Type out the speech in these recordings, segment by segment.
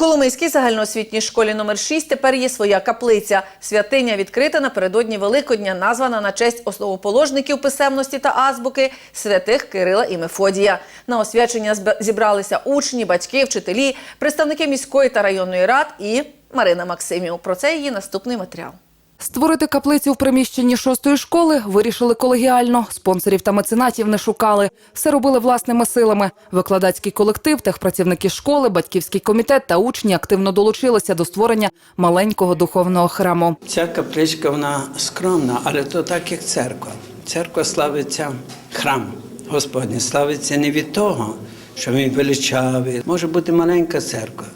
Коломийській загальноосвітній школі номер 6 тепер є своя каплиця. Святиня відкрита напередодні Великодня, названа на честь основоположників писемності та азбуки святих Кирила і Мефодія. На освячення зібралися учні, батьки, вчителі, представники міської та районної рад і Марина Максимів. Про це її наступний матеріал. Створити каплицю в приміщенні шостої школи вирішили колегіально. Спонсорів та меценатів не шукали. Все робили власними силами. Викладацький колектив, техпрацівники школи, батьківський комітет та учні активно долучилися до створення маленького духовного храму. Ця капличка вона скромна, але то так як церква. Церква славиться храм Господній, славиться не від того, що він величавий. Може бути маленька церква,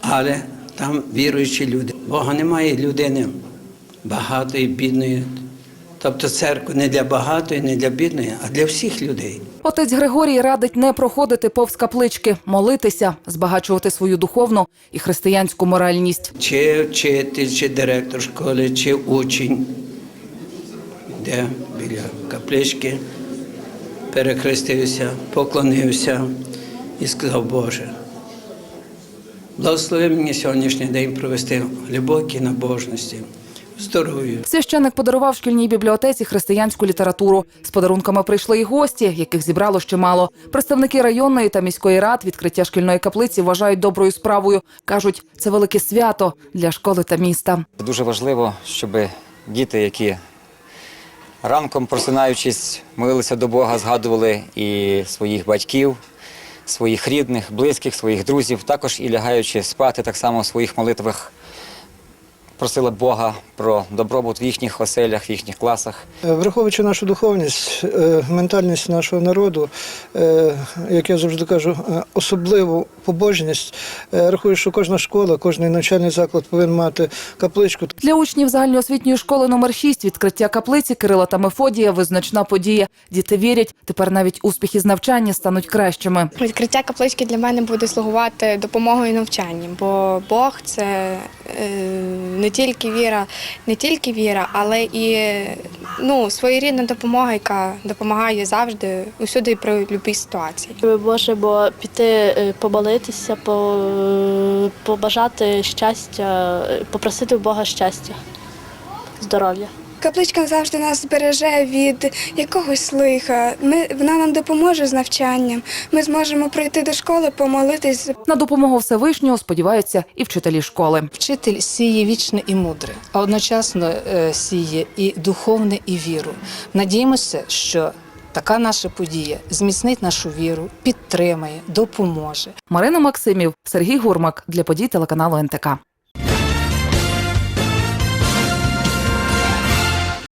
але там віруючі люди. Бога немає людини багатої, бідної. Тобто церква не для багатої, не для бідної, а для всіх людей. Отець Григорій радить не проходити повз каплички, молитися, збагачувати свою духовну і християнську моральність. Чи вчитель, чи директор школи, чи учень, де біля каплички, перехрестився, поклонився і сказав, Боже, благослови мені сьогоднішній день провести в глибокій набожності, здоров'ю. Священник подарував шкільній бібліотеці християнську літературу. З подарунками прийшли й гості, яких зібрало ще мало. Представники районної та міської рад відкриття шкільної каплиці вважають доброю справою. кажуть, це велике свято для школи та міста. Дуже важливо, щоб діти, які ранком просинаючись, молилися до Бога, згадували і своїх батьків, своїх рідних, близьких, своїх друзів, також і лягаючи спати, так само в своїх молитвах просили Бога про добробут в їхніх оселях, в їхніх класах. Е, Враховуючи нашу духовність, е, ментальність нашого народу, е, як я завжди кажу, особливу побожність, рахую, що кожна школа, кожен навчальний заклад повинен мати капличку. Для учнів загальноосвітньої школи номер 6 відкриття каплиці Кирила та Мефодія визначна подія. Діти вірять, тепер навіть успіхи з навчання стануть кращими. Відкриття каплички для мене буде слугувати допомогою навчанням, бо Бог це не тільки віра, не тільки віра, але і ну, своєрідна допомога, яка допомагає завжди, усюди і при будь-якій ситуації. Боже, бо піти е, помолитися, побажати щастя, е, попросити у Бога щастя, здоров'я. Капличка завжди нас збереже від якогось лиха. Ми, вона нам допоможе з навчанням. Ми зможемо прийти до школи, помолитись На допомогу Всевишнього сподіваються і вчителі школи. Вчитель сіє вічне і мудре, а одночасно е, сіє і духовне, і віру. Надіємося, що така наша подія зміцнить нашу віру, підтримає, допоможе. Марина Максимів, Сергій Гурмак для подій телеканалу НТК.